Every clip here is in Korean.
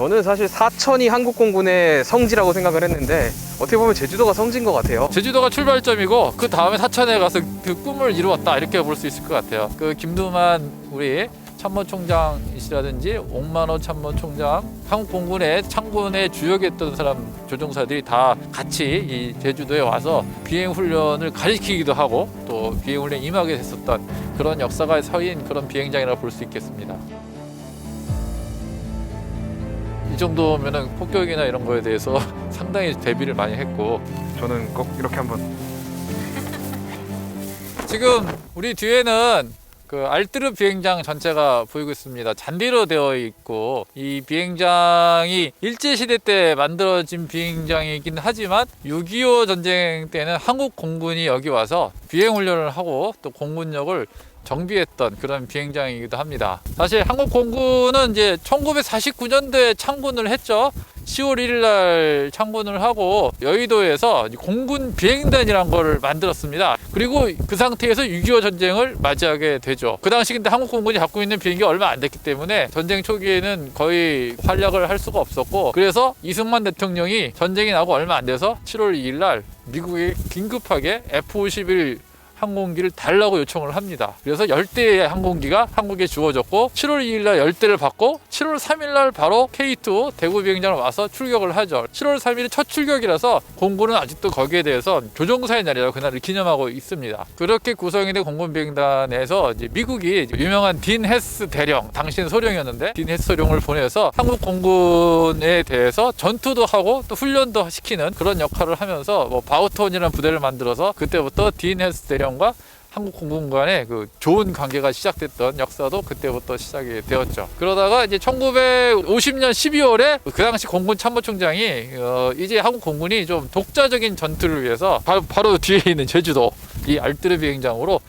저는 사실 사천이 한국공군의 성지라고 생각을 했는데 어떻게 보면 제주도가 성지인 것 같아요. 제주도가 출발점이고 그 다음에 사천에 가서 그 꿈을 이루었다 이렇게 볼 수 있을 것 같아요. 그 김두만 우리 참모총장이시라든지 옥만호 참모총장, 한국공군의 창군의 주역이었던 사람 조종사들이 다 같이 이 제주도에 와서 비행 훈련을 가리키기도 하고 또 비행 훈련 에 임하게 됐었던 그런 역사가 서인 그런 비행장이라고 볼 수 있겠습니다. 이 정도면은 폭격이나 이런 거에 대해서 상당히 대비를 많이 했고 저는 꼭 이렇게 한번 지금 우리 뒤에는 그 알뜨르 비행장 전체가 보이고 있습니다. 잔디로 되어 있고 이 비행장이 일제 시대 때 만들어진 비행장이긴 하지만 6.25 전쟁 때는 한국 공군이 여기 와서 비행 훈련을 하고 또 공군력을 정비했던 그런 비행장이기도 합니다. 사실 한국 공군은 이제 1949년도에 창군을 했죠. 10월 1일 날 창군을 하고 여의도에서 공군 비행단이란 걸 만들었습니다. 그리고 그 상태에서 6.25 전쟁을 맞이하게 되죠. 그 당시 근데 한국 공군이 갖고 있는 비행기 얼마 안 됐기 때문에 전쟁 초기에는 거의 활약을 할 수가 없었고 그래서 이승만 대통령이 전쟁이 나고 얼마 안 돼서 7월 2일 날 미국이 긴급하게 F-51 항공기를 달라고 요청을 합니다. 그래서 10대의 항공기가 한국에 주어졌고 7월 2일 날 10대를 받고 7월 3일 날 바로 K2 대구 비행장을 와서 출격을 하죠. 7월 3일이 첫 출격이라서 공군은 아직도 거기에 대해서 조종사의 날이라고 그날을 기념하고 있습니다. 그렇게 구성이 된 공군 비행단에서 미국이 유명한 딘 헤스 대령, 당시는 소령이었는데 딘 헤스 소령을 보내서 한국 공군에 대해서 전투도 하고 또 훈련도 시키는 그런 역할을 하면서 뭐 바우톤이라는 부대를 만들어서 그때부터 딘 헤스 대령 과 한국 공군 간의 그 좋은 관계가 시작됐던 역사도 그때부터 시작이 되었죠. 그러다가 이제 1950년 12월에 그 당시 공군 참모총장이 어 이제 한국 공군이 좀 독자적인 전투를 위해서 바, 바로 뒤에 있는 제주도 이 알뜨르 비행장으로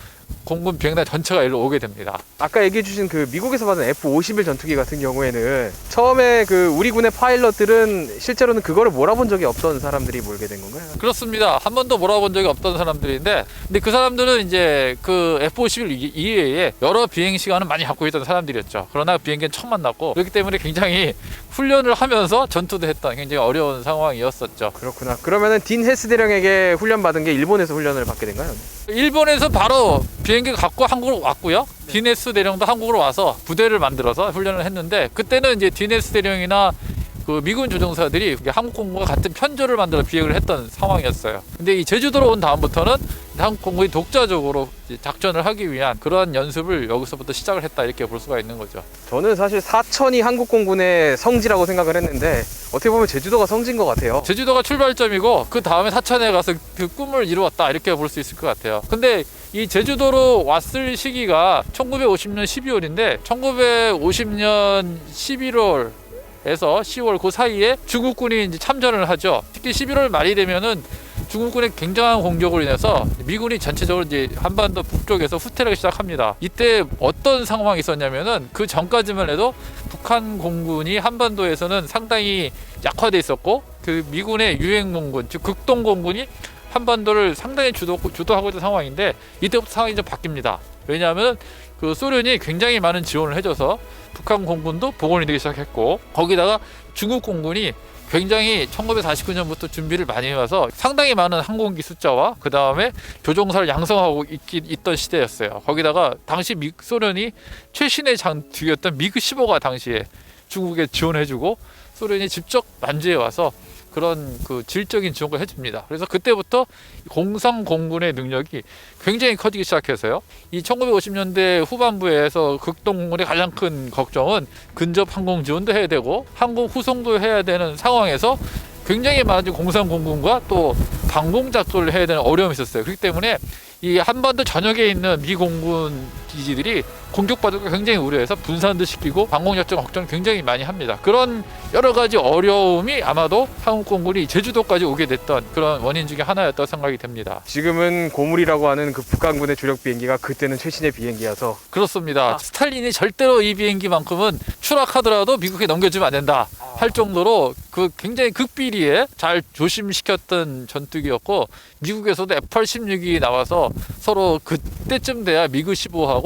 공군 비행단 전체가 일로 오게 됩니다. 아까 얘기해 주신 그 미국에서 받은 F-51 전투기 같은 경우에는 처음에 그 우리 군의 파일럿들은 실제로는 그거를 몰아본 적이 없던 사람들이 몰게 된 건가요? 그렇습니다. 한 번도 몰아본 적이 없던 사람들인데, 근데 그 사람들은 이제 그 F-51 이- 이외에 여러 비행 시간을 많이 갖고 있던 사람들이었죠. 그러나 비행기는 처음 만났고, 그렇기 때문에 굉장히 훈련을 하면서 전투도 했던 굉장히 어려운 상황이었었죠. 그렇구나. 그러면은 딘 헤스 대령에게 훈련 받은 게 일본에서 훈련을 받게 된가요? 일본에서 바로 비 행기 갖고 한국으로 왔고요. 디네스 대령도 한국으로 와서 부대를 만들어서 훈련을 했는데 그때는 이제 디네스 대령이나 그 미군 조종사들이 한국 공군과 같은 편조를 만들어 비행을 했던 상황이었어요. 근데 이 제주도로 온 다음부터는 한국 공군이 독자적으로 작전을 하기 위한 그러한 연습을 여기서부터 시작을 했다 이렇게 볼 수가 있는 거죠. 저는 사실 사천이 한국공군의 성지라고 생각을 했는데 어떻게 보면 제주도가 성지인 것 같아요. 제주도가 출발점이고 그 다음에 사천에 가서 그 꿈을 이루었다 이렇게 볼 수 있을 것 같아요. 근데 이 제주도로 왔을 시기가 1950년 12월인데 1950년 11월 에서 10월 그 사이에 중국군이 이제 참전을 하죠. 특히 11월 말이 되면은 중국군의 굉장한 공격으로 인해서 미군이 전체적으로 이제 한반도 북쪽에서 후퇴를 시작합니다. 이때 어떤 상황이 있었냐면은 그 전까지만 해도 북한 공군이 한반도에서는 상당히 약화돼 있었고 그 미군의 유행 공군 즉 극동 공군이 한반도를 상당히 주도 주도하고 있던 상황인데 이때부터 상황이 좀 바뀝니다. 왜냐하면 그 소련이 굉장히 많은 지원을 해줘서 북한 공군도 복원이 되기 시작했고 거기다가 중국 공군이 굉장히 1949년부터 준비를 많이 해와서 상당히 많은 항공기 숫자와 그 다음에 조종사를 양성하고 있긴 있던 시대였어요. 거기다가 당시 미, 소련이 최신의 장투기였던 미그 15가 당시에 중국에 지원해주고 소련이 직접 만주에 와서 그런 그 질적인 지원을 해줍니다. 그래서 그때부터 공상 공군의 능력이 굉장히 커지기 시작해서요. 이 1950년대 후반부에서 극동공군의 가장 큰 걱정은 근접 항공 지원도 해야 되고 항공 후송도 해야 되는 상황에서 굉장히 많은 공상 공군과 또 방공 작전을 해야 되는 어려움이 있었어요. 그렇기 때문에 이 한반도 전역에 있는 미 공군 기지들이 공격받을 거 굉장히 우려해서 분산도 시키고 방공 작전 걱정을 굉장히 많이 합니다. 그런 여러 가지 어려움이 아마도 한국 공군이 제주도까지 오게 됐던 그런 원인 중에 하나였다고 생각이 됩니다. 지금은 고물이라고 하는 그 북한군의 주력 비행기가 그때는 최신의 비행기여서 그렇습니다. 스탈린이 절대로 이 비행기만큼은 추락하더라도 미국에 넘겨주면 안 된다 할 정도로 그 굉장히 극비리에 잘 조심시켰던 전투기였고 미국에서도 F-86이 나와서 서로 그때쯤 돼야 미그 15하고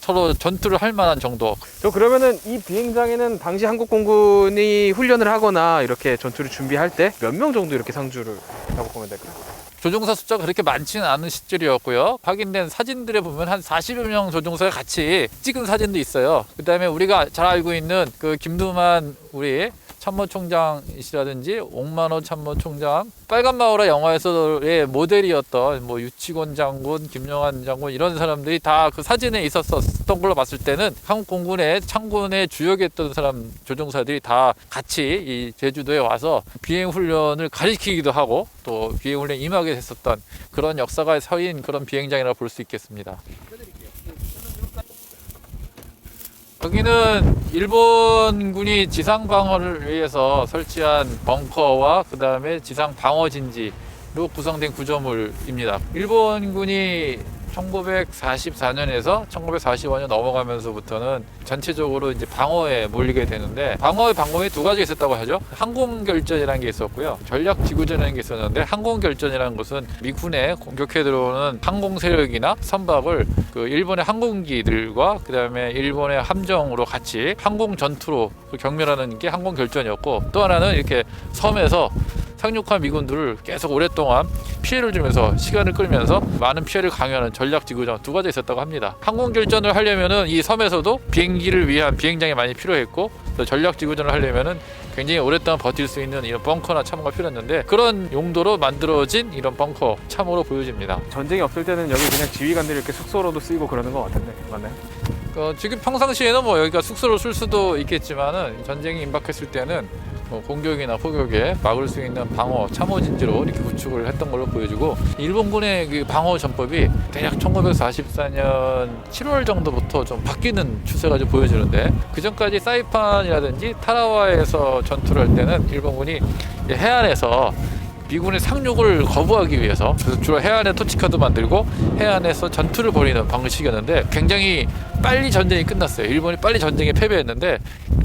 서로 전투를 할 만한 정도. 저 그러면은 이 비행장에는 당시 한국 공군이 훈련을 하거나 이렇게 전투를 준비할 때 몇 명 정도 이렇게 상주를 라고 보면 될까요? 조종사 숫자가 그렇게 많지는 않은 시절이었고요. 확인된 사진들에 보면 한 40여 명 조종사가 같이 찍은 사진도 있어요. 그다음에 우리가 잘 알고 있는 그 김두만 우리 참모총장이시라든지 옥만호 참모총장 빨간 마을화 영화에서의 모델이었던 뭐 유치곤 장군, 김영환 장군 이런 사람들이 다 그 사진에 있었었던 걸로 봤을 때는 한국 공군의 창군에 주역했던 사람 조종사들이 다 같이 이 제주도에 와서 비행 훈련을 가리키기도 하고 또 비행 훈련 에 임하게 됐었던 그런 역사가 서인 그런 비행장이라고 볼수 있겠습니다. 여기는 일본군이 지상 방어를 위해서 설치한 벙커와 그 다음에 지상 방어 진지로 구성된 구조물입니다. 일본군이 1944년에서 1945년 넘어가면서부터는 전체적으로 이제 방어에 몰리게 되는데 방어의 방법이 두 가지 있었다고 하죠. 항공 결전이라는 게 있었고요. 전략 지구전이라는 게 있었는데 항공 결전이라는 것은 미군에 공격해 들어오는 항공 세력이나 선박을 그 일본의 항공기들과 그다음에 일본의 함정으로 같이 항공 전투로 그 경멸하는 게 항공 결전이었고 또 하나는 이렇게 섬에서 상륙한 미군들을 계속 오랫동안 피해를 주면서 시간을 끌면서 많은 피해를 강요하는 전략 지구전 두 가지 있었다고 합니다. 항공 결전을 하려면은 이 섬에서도 비행기를 위한 비행장이 많이 필요했고 또 전략 지구전을 하려면은 굉장히 오랫동안 버틸 수 있는 이런 벙커나 참호가 필요했는데 그런 용도로 만들어진 이런 벙커 참호로 보여집니다. 전쟁이 없을 때는 여기 그냥 지휘관들이 이렇게 숙소로도 쓰이고 그러는 것 같은데 맞나요? 어, 지금 평상시에는 뭐 여기가 숙소로 쓸 수도 있겠지만은 전쟁이 임박했을 때는 뭐 공격이나 포격에 막을 수 있는 방어 참호 진지로 이렇게 구축을 했던 걸로 보여지고 일본군의 그 방어 전법이 대략 1944년 7월 정도부터 좀 바뀌는 추세가 좀 보여지는데 그 전까지 사이판이라든지 타라와에서 전투를 할 때는 일본군이 이 해안에서 미군의 상륙을 거부하기 위해서 주로 해안에 토치카도 만들고 해안에서 전투를 벌이는 방식이었는데 굉장히 빨리 전쟁이 끝났어요. 일본이 빨리 전쟁에 패배했는데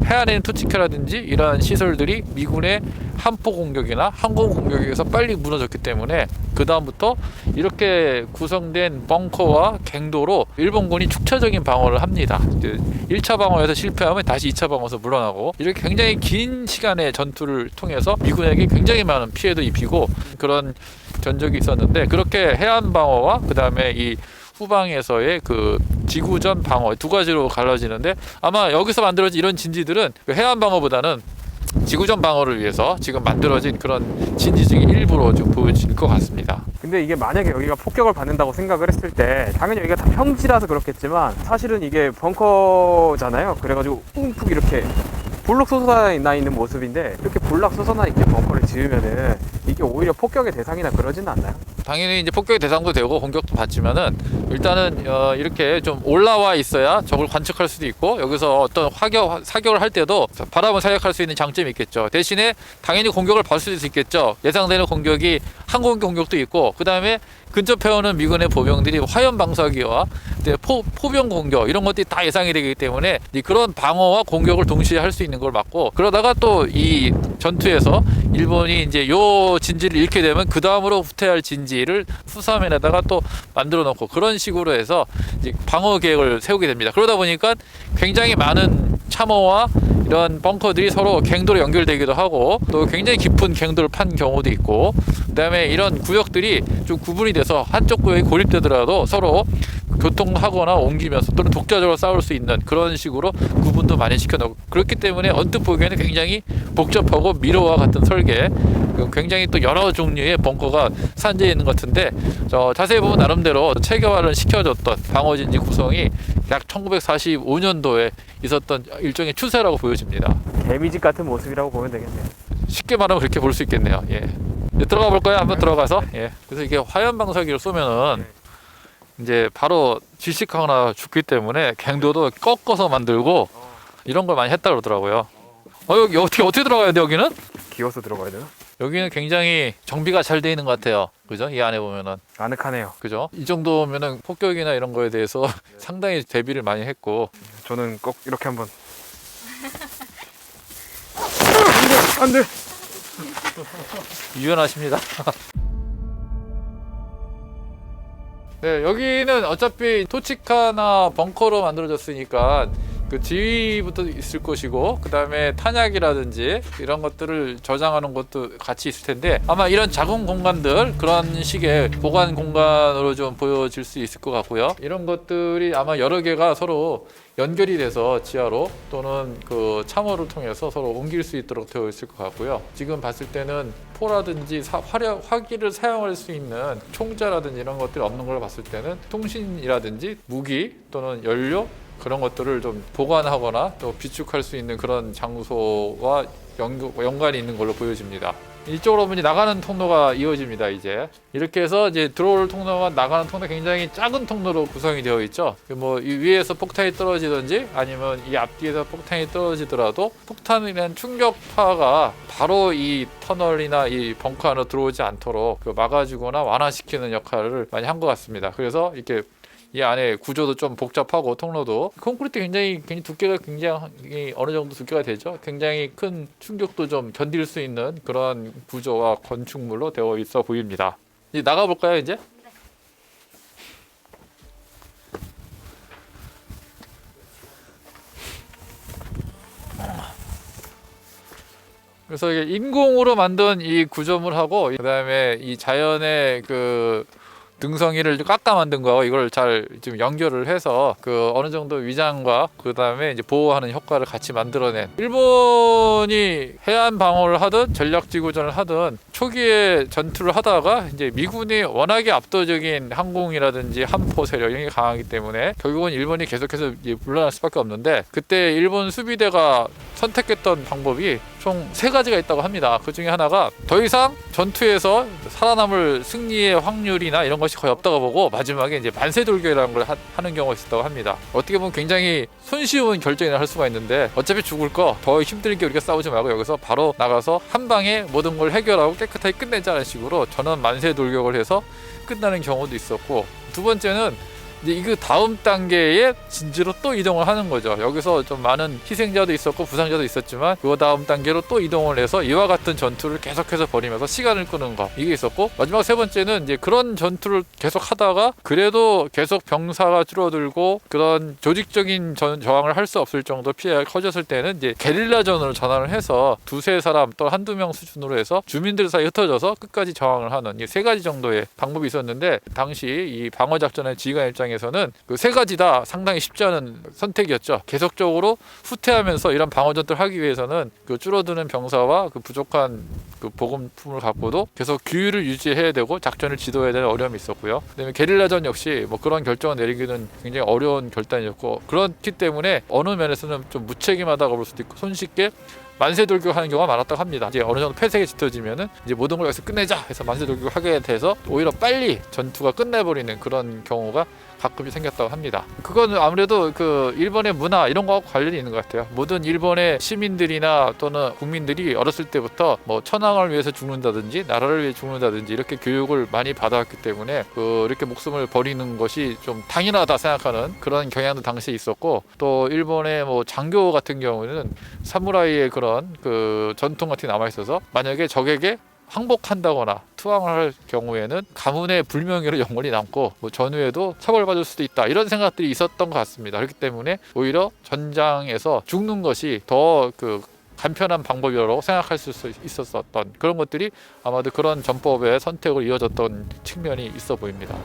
해안에 있는 토치카라든지 이러한 시설들이 미군의 함포 공격이나 항공 공격에 의해서 빨리 무너졌기 때문에 그 다음부터 이렇게 구성된 벙커와 갱도로 일본군이 축차적인 방어를 합니다. 이제 1차 방어에서 실패하면 다시 2차 방어에서 물러나고 이렇게 굉장히 긴 시간의 전투를 통해서 미군에게 굉장히 많은 피해도 입히고 그런 전적이 있었는데 그렇게 해안 방어와 그 다음에 이 후방에서의 그 지구전 방어 두 가지로 갈라지는데 아마 여기서 만들어진 이런 진지들은 그 해안 방어보다는 지구전 방어를 위해서 지금 만들어진 그런 진지 중에 일부로 좀 보여질 것 같습니다. 근데 이게 만약에 여기가 폭격을 받는다고 생각을 했을 때 당연히 여기가 다 평지라서 그렇겠지만 사실은 이게 벙커잖아요. 그래가지고 웅푹 이렇게 불락 솟아나 있는 모습인데 이렇게 불락 솟아나 있게 벙커를 지으면은 이게 오히려 폭격의 대상이나 그러지는 않나요? 당연히 이제 폭격의 대상도 되고 공격도 받지만은 일단은 어, 이렇게 좀 올라와 있어야 적을 관측할 수도 있고 여기서 어떤 화격 사격을 할 때도 바람을 사격할 수 있는 장점이 있겠죠. 대신에 당연히 공격을 받을 수도 있겠죠. 예상되는 공격이 항공 공격도 있고 그 다음에 근접해 오는 미군의 보병들이 화염 방사기와 포, 포병 공격 이런 것들이 다 예상이 되기 때문에 이 그런 방어와 공격을 동시에 할 수 있는 걸 맞고 그러다가 또 이 전투에서 일본이 이제 요 진지를 잃게 되면 그 다음으로 후퇴할 진지를 후사면에다가 또 만들어 놓고 그런 식으로 해서 방어 계획을 세우게 됩니다. 그러다 보니까 굉장히 많은 참호와 이런 벙커들이 서로 갱도로 연결되기도 하고 또 굉장히 깊은 갱도를 판 경우도 있고 그다음에 이런 구역들이 좀 구분이 돼서 한쪽 구역이 고립되더라도 서로 교통하거나 옮기면서 또는 독자적으로 싸울 수 있는 그런 식으로 구분도 많이 시켜놓고 그렇기 때문에 언뜻 보기에는 굉장히 복잡하고 미로와 같은 설계 굉장히 또 여러 종류의 벙커가 산재해 있는 것 같은데 저 자세히 보면 나름대로 체계화를 시켜줬던 방어진지 구성이 약 1945년도에 있었던 일종의 추세라고 보여집니다. 개미집 같은 모습이라고 보면 되겠네요. 쉽게 말하면 그렇게 볼 수 있겠네요. 예. 들어가 볼까요? 한번 들어가서. 예. 그래서 이게 화염 방사기를 쏘면은 이제 바로 질식하거나 죽기 때문에 갱도도 꺾어서 만들고 이런 걸 많이 했다 그러더라고요. 어 여기 어떻게 어떻게 들어가야 돼 여기는? 기어서 들어가야 되나? 여기는 굉장히 정비가 잘 돼 있는 것 같아요. 그죠? 이 안에 보면은 아늑하네요. 그죠? 이 정도면은 폭격이나 이런 거에 대해서 상당히 대비를 많이 했고 저는 꼭 이렇게 한번 안돼 안돼 유연하십니다. 네, 여기는 어차피 토치카나 벙커로 만들어졌으니까 그 지휘부터 있을 것이고 그 다음에 탄약이라든지 이런 것들을 저장하는 것도 같이 있을 텐데 아마 이런 작은 공간들 그런 식의 보관 공간으로 좀 보여질 수 있을 것 같고요. 이런 것들이 아마 여러 개가 서로 연결이 돼서 지하로 또는 그 참호를 통해서 서로 옮길 수 있도록 되어 있을 것 같고요. 지금 봤을 때는 포라든지 사, 화력, 화기를 사용할 수 있는 총자라든지 이런 것들이 없는 걸 봤을 때는 통신이라든지 무기 또는 연료 그런 것들을 좀 보관하거나 또 비축할 수 있는 그런 장소와 연, 연관이 있는 걸로 보여집니다. 이쪽으로 보니 나가는 통로가 이어집니다. 이제 이렇게 해서 이제 들어올 통로와 나가는 통로 굉장히 작은 통로로 구성이 되어 있죠. 뭐이 위에서 폭탄이 떨어지든지 아니면 이 앞뒤에서 폭탄이 떨어지더라도 폭탄이란 충격파가 바로 이 터널이나 이 벙커 안으로 들어오지 않도록 그 막아주거나 완화시키는 역할을 많이 한 것 같습니다. 그래서 이렇게 이 안에 구조도 좀 복잡하고 통로도 콘크리트 굉장히 굉장히 두께가 굉장히 어느 정도 두께가 되죠. 굉장히 큰 충격도 좀 견딜 수 있는 그런 구조와 건축물로 되어 있어 보입니다. 이제 나가 볼까요, 이제? 그래서 이게 인공으로 만든 이 구조물하고 그다음에 이 자연의 그 등성이를 깎아 만든 거 이걸 잘 지금 연결을 해서 그 어느 정도 위장과 그 다음에 이제 보호하는 효과를 같이 만들어낸 일본이 해안 방어를 하든 전략 지구전을 하든 초기에 전투를 하다가 이제 미군이 워낙에 압도적인 항공이라든지 함포 세력 이런 게 강하기 때문에 결국은 일본이 계속해서 물러날 수밖에 없는데 그때 일본 수비대가 선택했던 방법이 총 세 가지가 있다고 합니다. 그 중에 하나가 더 이상 전투에서 살아남을 승리의 확률이나 이런 것이 거의 없다고 보고 마지막에 이제 만세돌격이라는 걸 하, 는 경우가 있었다고 합니다. 어떻게 보면 굉장히 손쉬운 결정이라 할 수가 있는데 어차피 죽을 거 더 힘들게 우리가 싸우지 말고 여기서 바로 나가서 한 방에 모든 걸 해결하고 깨끗하게 끝내자는 식으로 전원 만세 돌격을 해서 끝나는 경우도 있었고 두 번째는 이제 이그 다음 단계의 진지로 또 이동을 하는 거죠. 여기서 좀 많은 희생자도 있었고 부상자도 있었지만 그 다음 단계로 또 이동을 해서 이와 같은 전투를 계속해서 벌이면서 시간을 끄는 거 이게 있었고 마지막 세 번째는 이제 그런 전투를 계속 하다가 그래도 계속 병사가 줄어들고 그런 조직적인 전, 저항을 할 수 없을 정도 피해가 커졌을 때는 이제 게릴라전으로 전환을 해서 두세 사람 또 한두 명 수준으로 해서 주민들 사이에 흩어져서 끝까지 저항을 하는 이 세 가지 정도의 방법이 있었는데 당시 이 방어 작전의 지휘관 입장에서 는 그 세 가지 다 상당히 쉽지 않은 선택이었죠. 계속적으로 후퇴하면서 이런 방어 전투를 하기 위해서는 그 줄어드는 병사와 그 부족한 그 보급품을 갖고도 계속 규율을 유지해야 되고 작전을 지도해야 되는 어려움이 있었고요. 그다음에 게릴라전 역시 뭐 그런 결정을 내리기는 굉장히 어려운 결단이었고 그렇기 때문에 어느 면에서는 좀 무책임하다고 볼 수도 있고 손쉽게 만세 돌격하는 경우가 많았다고 합니다. 이제 어느 정도 폐색이 짙어지면은 이제 모든 걸 여기서 끝내자 해서 만세 돌격을 하게 돼서 오히려 빨리 전투가 끝내버리는 그런 경우가 가끔씩 생겼다고 합니다. 그거는 아무래도 그 일본의 문화 이런 거하고 관련이 있는 것 같아요. 모든 일본의 시민들이나 또는 국민들이 어렸을 때부터 뭐 천황을 위해서 죽는다든지 나라를 위해 죽는다든지 이렇게 교육을 많이 받아왔기 때문에 그 이렇게 목숨을 버리는 것이 좀 당연하다 생각하는 그런 경향도 당시에 있었고 또 일본의 뭐 장교 같은 경우는 사무라이의 그런 그 전통 같은 게 남아 있어서 만약에 적에게 항복한다거나 투항을 할 경우에는 가문의 불명예로 영원히 남고 뭐 전후에도 처벌받을 수도 있다 이런 생각들이 있었던 것 같습니다. 그렇기 때문에 오히려 전장에서 죽는 것이 더그 간편한 방법이라고 생각할 수 있었던 그런 것들이 아마도 그런 전법의 선택을 이어졌던 측면이 있어 보입니다.